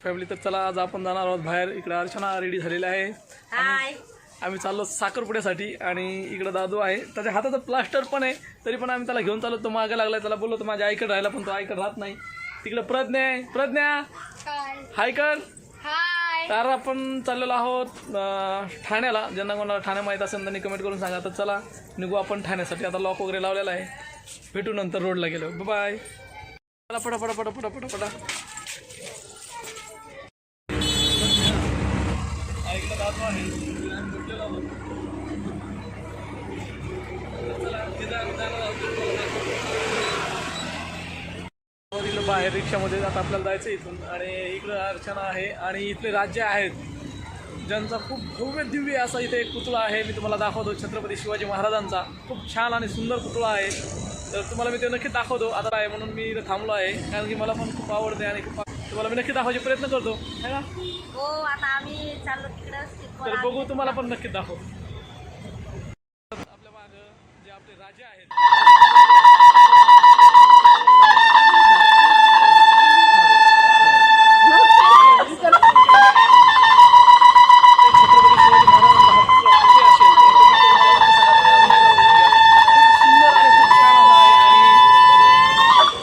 Family तर चला आज आपण जाणार आहोत बाहेर. इकडे अर्चना रेडी झालेली आहे. हाय. आम्ही चाललो साखरपुड्यासाठी आणि इकडं दादू आहे. त्याच्या हाताचं प्लास्टर पण आहे. तरी पण आम्ही त्याला घेऊन चाललो. तो मागे लागला त्याला बोललो तो माझ्या आईकडे राहिला पण तो आईकडे राहत नाही. तिकडे प्रज्ञा आहे. प्रज्ञा! हाय. कर. हाय. तर आपण चाललेलो आहोत ठाण्याला. ज्यांना कोणाला ठाणे माहीत असेल त्यांनी कमेंट करून सांगा. तर चला निघू आपण ठाण्यासाठी. आता लॉक वगैरे लावलेला आहे. भेटू नंतर रोडला गेलो. बाय चला पटा पटा पटा पटा पटा पटा आहे. चला, इकडं बाहेर रिक्षामध्ये आता आपल्याला जायचं आहे इथून. आणि इकडं अर्चना आहे आणि इथले राज्य आहेत. ज्यांचा खूप भव्य दिव्य असा इथे एक पुतळा आहे. मी तुम्हाला दाखवतो छत्रपती शिवाजी महाराजांचा. खूप छान आणि सुंदर पुतळा आहे. तर तुम्हाला मी ते नक्की दाखवतो. आता आहे म्हणून मी इथं थांबलो आहे. कारण की मला पण खूप आवडते आणि खूप तुम्हाला मी नक्की दाखवायचे प्रयत्न करतो. है ना? हो आता आम्ही चाललो तर बघू तुम्हाला पण नक्की दाखव आपल्या माग जे आपले राजे आहेत. असेल खूप सुंदर आणि खूप छान आहे आणि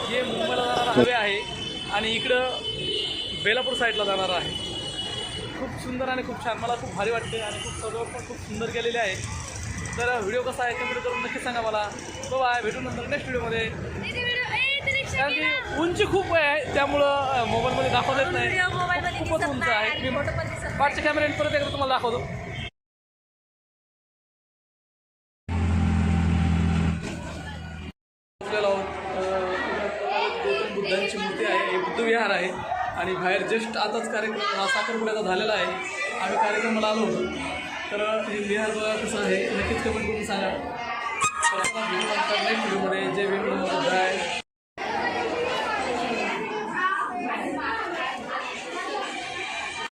हे हवे आहे. आणि इकडं बेलापूर साईडला जाणार आहे. खूप सुंदर आणि खूप छान. मला खूप भारी वाटते आणि खूप सजावट पण खूप सुंदर केलेली आहे. तर व्हिडिओ कसा आहे कमेंट करून नक्की सांगा मला. तो बाय भेटू नंतर नेक्स्ट व्हिडिओमध्ये. कारण की उंची खूप आहे त्यामुळं मोबाईलमध्ये दाखवता येत नाही. मोबाईल मध्ये खूपच उंच नाही आहे. पाठच्या कॅमेऱ्याने परत एकदा तुम्हाला दाखवतो. आपल्याला बुद्धांची मूर्ती आहे हे बुद्धविहार आहे. आणि बाहेर जस्ट आताच कार्यक्रम साखरपुड्याचा झालेला आहे. आम्ही कार्यक्रमाला आलो होतो. तर हे लिहाज कसं आहे नक्कीच कमेंट करून सांगा.